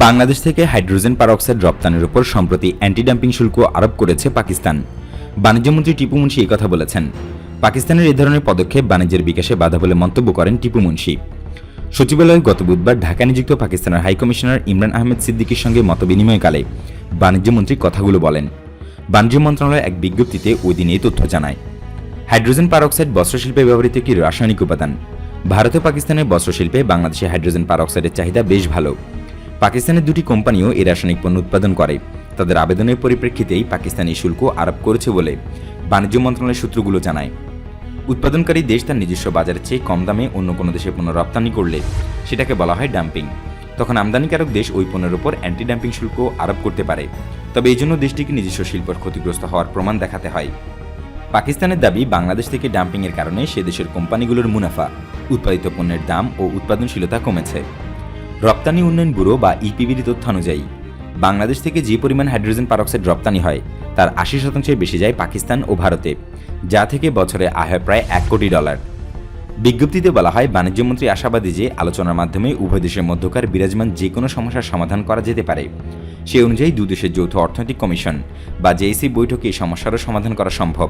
বাংলাদেশ থেকে hydrogen peroxide রপ্তানির উপর সম্প্রতি অ্যান্টি ডাম্পিং শুল্ক আরোপ করেছে পাকিস্তান। বাণিজ্যমন্ত্রী টিপু মুন্সি কথা বলেছেন। পাকিস্তানের এই ধরনের পদক্ষেপ বাণিজ্যের বিকাশে বাধা বলে মন্তব্য করেন টিপু মুন্সি। সচিবালয়ে গত বুধবার ঢাকা নিযুক্ত পাকিস্তানের হাইকমিশনার ইমরান আহমেদ সিদ্দিকির সঙ্গে মতবিনিময়কালে বাণিজ্যমন্ত্রী কথাগুলো বলেন। বাণিজ্য মন্ত্রণালয় এক বিজ্ঞপ্তিতে ওই দিন এই তথ্য জানায়। হাইড্রোজেন পারঅক্সাইড বস্ত্রশিল্পে ব্যবহৃত একটি রাসায়নিক উপাদান। ভারত ও পাকিস্তানের বস্ত্রশিল্পে বাংলাদেশে হাইড্রোজেন পারঅক্সাইডের চাহিদা বেশ ভালো। পাকিস্তানের দুটি কোম্পানিও এই রাসায়নিক পণ্য উৎপাদন করে। তাদের আবেদনের পরিপ্রেক্ষিতেই পাকিস্তান শুল্ক আরোপ করেছে বলে বাণিজ্য মন্ত্রণালয়ের সূত্রগুলো জানায়। উৎপাদনকারী দেশ তার নিজস্ব বাজারের চেয়ে কম দামে অন্য কোনো দেশে পণ্য রপ্তানি করলে সেটাকে বলা হয় ডাম্পিং তখন আমদানিকারক দেশ ওই পণ্যের ওপর অ্যান্টি ডাম্পিং শুল্ক আরোপ করতে পারে। তবে এই জন্য দেশটিকে নিজস্ব শিল্পের ক্ষতিগ্রস্ত হওয়ার প্রমাণ দেখাতে হয়। পাকিস্তানের দাবি, বাংলাদেশ থেকে ডাম্পিংয়ের কারণে সে দেশের কোম্পানিগুলোর মুনাফা, উৎপাদিত পণ্যের দাম ও উৎপাদনশীলতা কমেছে। রপ্তানি উন্নয়ন ব্যুরো বা ইপিবির তথ্য অনুযায়ী, বাংলাদেশ থেকে যে পরিমাণ হাইড্রোজেন পারঅক্সাইড রপ্তানি হয়, তার আশি শতাংশের বেশি যায় পাকিস্তান ও ভারতে, যা থেকে বছরে আয় হয় প্রায় এক কোটি ডলার। বিজ্ঞপ্তিতে বলা হয়, বাণিজ্যমন্ত্রী আশাবাদী যে আলোচনার মাধ্যমে উভয় দেশের মধ্যকার বিরাজমান যে কোনো সমস্যার সমাধান করা যেতে পারে, সে অনুযায়ী দু দেশের যৌথ অর্থনৈতিক কমিশন বা জেএসি বৈঠকে এই সমস্যারও সমাধান করা সম্ভব।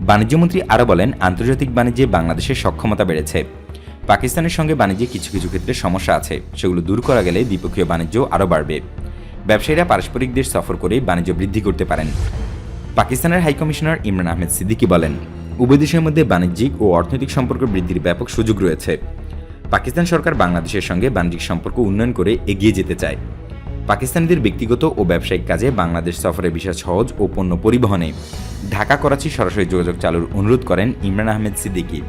বাণিজ্যমন্ত্রী আরও বলেন, আন্তর্জাতিক বাণিজ্যে বাংলাদেশের সক্ষমতা বেড়েছে। পাকিস্তানের সঙ্গে বাণিজ্যে কিছু কিছু ক্ষেত্রে সমস্যা আছে। সেগুলো দূর করা গেলে দ্বিপক্ষীয় বাণিজ্য আরও বাড়বে। ব্যবসায়ীরা পারস্পরিক দেশ সফর করে বাণিজ্য বৃদ্ধি করতে পারেন। পাকিস্তানের হাইকমিশনার ইমরান আহমেদ সিদ্দিকী বলেন, উভয় দেশের মধ্যে বাণিজ্যিক ও অর্থনৈতিক সম্পর্ক বৃদ্ধির ব্যাপক সুযোগ রয়েছে। পাকিস্তান সরকার বাংলাদেশের সঙ্গে বাণিজ্যিক সম্পর্ক উন্নয়ন করে এগিয়ে যেতে চায়। পাকিস্তানিদের ব্যক্তিগত ও ব্যবসায়িক কাজে বাংলাদেশ সফরে বিষয় সহজ ও পণ্য পরিবহনে। ঢাকা করাচি সরাসরি যোগাযোগ চালুর অনুরোধ করেন ইমরান আহমেদ সিদ্দিকী।